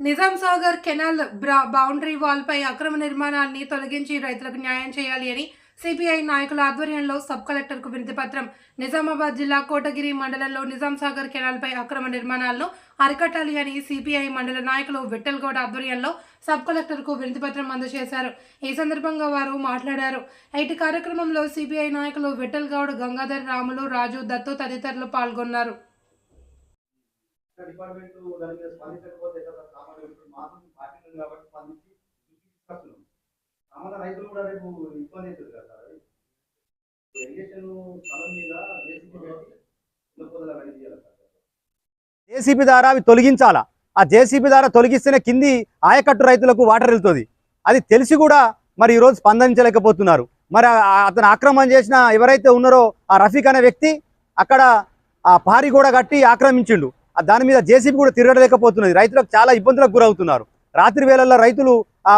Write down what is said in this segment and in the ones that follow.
Nizam Sagar canal బ్రా boundary వాల్పై అక్రమ నిర్మాణాన్ని తొలగించి రైతులకు న్యాయం చేయాలి అని సిపిఐ నాయకుల ఆధ్వర్యంలో సబ్ కలెక్టర్కు వినతి పత్రం. నిజామాబాద్ జిల్లా కోటగిరి మండలంలో నిజాం సాగర్ కెనాల్పై అక్రమ నిర్మాణాలను అరికట్టాలి అని సిపిఐ మండల నాయకులు విఠల్ ఆధ్వర్యంలో సబ్ కలెక్టర్కు వినతి పత్రం అందజేశారు. ఈ సందర్భంగా వారు మాట్లాడారు. ఐటి కార్యక్రమంలో సిపిఐ నాయకులు విఠల్ గంగాధర్ రాములు రాజు దత్తు తదితరులు పాల్గొన్నారు. డిపార్ట్మెంట్ దాని మీద స్పందించకపోతే ఎట్లా సార్? సామాన్య ఇప్పుడు మాత్రం పార్టీ ఉంది కాబట్టి స్పందించి తీసుకొస్తున్నాం సామాన్య రైతులు కూడా రేపు ఇబ్బంది అవుతుంది కదా సార్. ఇరిగేషన్ స్థలం మీద జేసీబీ పెట్టి నిలుపుదల చేయాలి సార్. జేసీబీ ద్వారా అవి తొలగించాలా? ఆ జేసీబీ ద్వారా తొలగిస్తేనే కింది ఆయకట్టు రైతులకు వాటర్ వెళ్తుంది. అది తెలిసి కూడా మరి ఈరోజు స్పందించలేకపోతున్నారు. మరి అతను ఆక్రమణ చేసిన ఎవరైతే ఉన్నారో ఆ రఫీక్ అనే వ్యక్తి అక్కడ ఆ పారి కూడా కట్టి ఆక్రమించిండు. ఆ దాని మీద జేసీబీ కూడా తిరగలేకపోతున్నది. రైతులకు చాలా ఇబ్బందులకు గురవుతున్నారు. రాత్రి వేళల్లో రైతులు ఆ,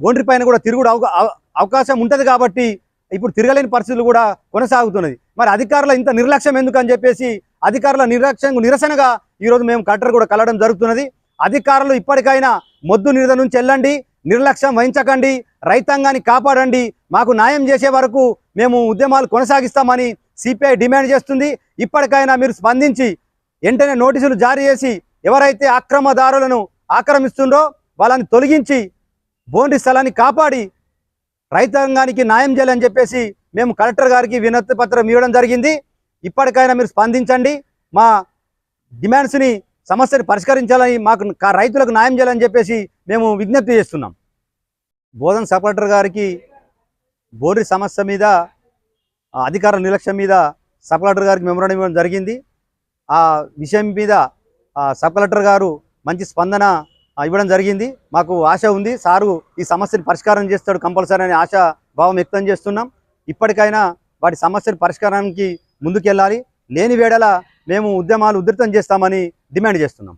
బౌండరీ పైన కూడా తిరుగుడు అవ- అవకాశం ఉంటుంది కాబట్టి ఇప్పుడు తిరగలేని పరిస్థితులు కూడా కొనసాగుతున్నది. మరి అధికారుల ఇంత నిర్లక్ష్యం ఎందుకు అని చెప్పేసి అధికారుల నిర్లక్ష్యం నిరసనగా ఈరోజు మేము కట్టర్ కూడా కలవడం జరుగుతున్నది. అధికారులు ఇప్పటికైనా మొద్దు నిరద నుంచి వెళ్ళండి నిర్లక్ష్యం వహించకండి రైతాంగాన్ని కాపాడండి. మాకు న్యాయం చేసే వరకు మేము ఉద్యమాలు కొనసాగిస్తామని సిపిఐ డిమాండ్ చేస్తుంది. ఇప్పటికైనా మీరు స్పందించి వెంటనే నోటీసులు జారీ చేసి ఎవరైతే అక్రమదారులను ఆక్రమిస్తుండో వాళ్ళని తొలగించి బోండి స్థలాన్ని కాపాడి రైతాంగానికి న్యాయం చేయాలని చెప్పేసి మేము కలెక్టర్ గారికి వినతి పత్రం ఇవ్వడం జరిగింది. ఇప్పటికైనా మీరు స్పందించండి. మా డిమాండ్స్ని సమస్యని పరిష్కరించాలని మాకు రైతులకు న్యాయం చేయాలని చెప్పేసి మేము విజ్ఞప్తి చేస్తున్నాం. బోధన్ సబ్ కలెక్టర్ గారికి బోరి సమస్య మీద అధికార అధికారుల నిర్లక్ష్యం మీద సబ్ కలెక్టర్ గారికి మెమోరాండం ఇవ్వడం జరిగింది. ఆ విషయం మీద ఆ, సబ్ కలెక్టర్ గారు మంచి స్పందన ఇవ్వడం జరిగింది. మాకు ఆశ ఉంది. సారు ఈ సమస్యను పరిష్కారం చేస్తాడు కంపల్సరీ అనే ఆశ భావం వ్యక్తం చేస్తున్నాం. ఇప్పటికైనా వాటి సమస్యను పరిష్కారానికి ముందుకెళ్ళాలి. లేని వేళల మేము ఉద్యమాలు ఉధృతం చేస్తామని డిమాండ్ చేస్తున్నాం.